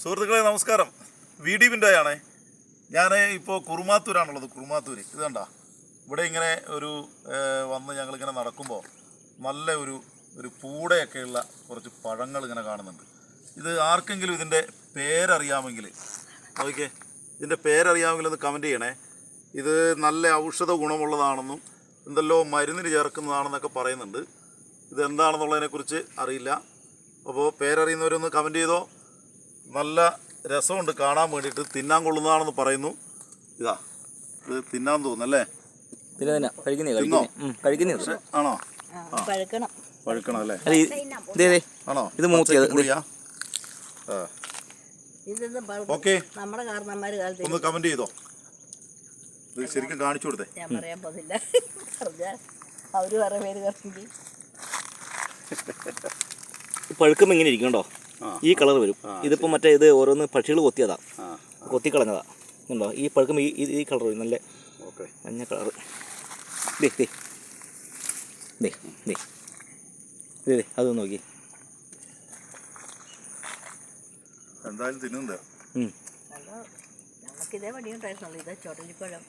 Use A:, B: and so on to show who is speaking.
A: സുഹൃത്തുക്കളെ നമസ്കാരം. V D വിന്റെയാണേ ഞാൻ ഇപ്പോൾ കുറുമാത്തൂരാണുള്ളത്. കുറുമാത്തൂർ ഇത് കണ്ട? ഇവിടെ ഇങ്ങനെ ഒരു വന്ന് ഞങ്ങളിങ്ങനെ നടക്കുമ്പോൾ നല്ല ഒരു ഒരു പൂടയൊക്കെയുള്ള കുറച്ച് പഴങ്ങൾ ഇങ്ങനെ കാണുന്നുണ്ട്. ഇത് ആർക്കെങ്കിലും ഇതിന്റെ പേരറിയാമെങ്കിൽ നോക്കിക്കേ ഇതിന്റെ പേരറിയാമെങ്കിൽ ഒന്ന് കമന്റ് ചെയ്യണേ. ഇത് നല്ല ഔഷധ ഗുണമുള്ളതാണെന്നും എന്തെല്ലോ മരുന്നിന് ചേർക്കുന്നതാണെന്നൊക്കെ പറയുന്നുണ്ട്. ഇതെന്താണെന്നുള്ളതിനെക്കുറിച്ച് അറിയില്ല. അപ്പോൾ പേരറിയുന്നവരൊന്ന് കമന്റ് ചെയ്തോ? നല്ല രസമുണ്ട് കാണാൻ വേണ്ടിയിട്ട്. തിന്നാൻ കൊള്ളുന്നതാണെന്ന് പറയുന്നു. ഇതാ ഇത് തിന്നാൻ തോന്നുന്നല്ലേ ആണോ?
B: പഴുക്കണം.
A: അല്ലേ. ആണോ?
C: ഇത്
A: ഓക്കെ. ഒന്ന് കമന്റ് ചെയ്തോ? ഇത് ശരിക്കും കാണിച്ചു കൊടുത്തേ.
B: ഞാൻ പറയാൻ പോകുന്നില്ല. അവർ പേര്
C: ഇങ്ങനെ
A: ഇരിക്കണ്ടോ.
C: ഈ കളർ വരും. ഇതിപ്പോൾ മറ്റേ ഇത് ഓരോന്ന് പക്ഷികൾ കൊത്തിയതാ.
A: കൊത്തിക്കളഞ്ഞതാ.
C: കൊത്തി കളഞ്ഞതാ ഉണ്ടോ ഈ പഴുക്കുമ്പോൾ ഈ ഈ- കളർ വരും. നല്ല
A: ഓക്കെ.
C: മഞ്ഞ കളർ ദേ ദേ. ദേ ദേ. ദേ ദേ അത് നോക്കി.
A: എന്തായാലും തിന്നുന്നുണ്ട്
B: ഇതേ പണിയുണ്ടായിരുന്നുള്ളൂ. ഇതാ ചുടലിപ്പഴം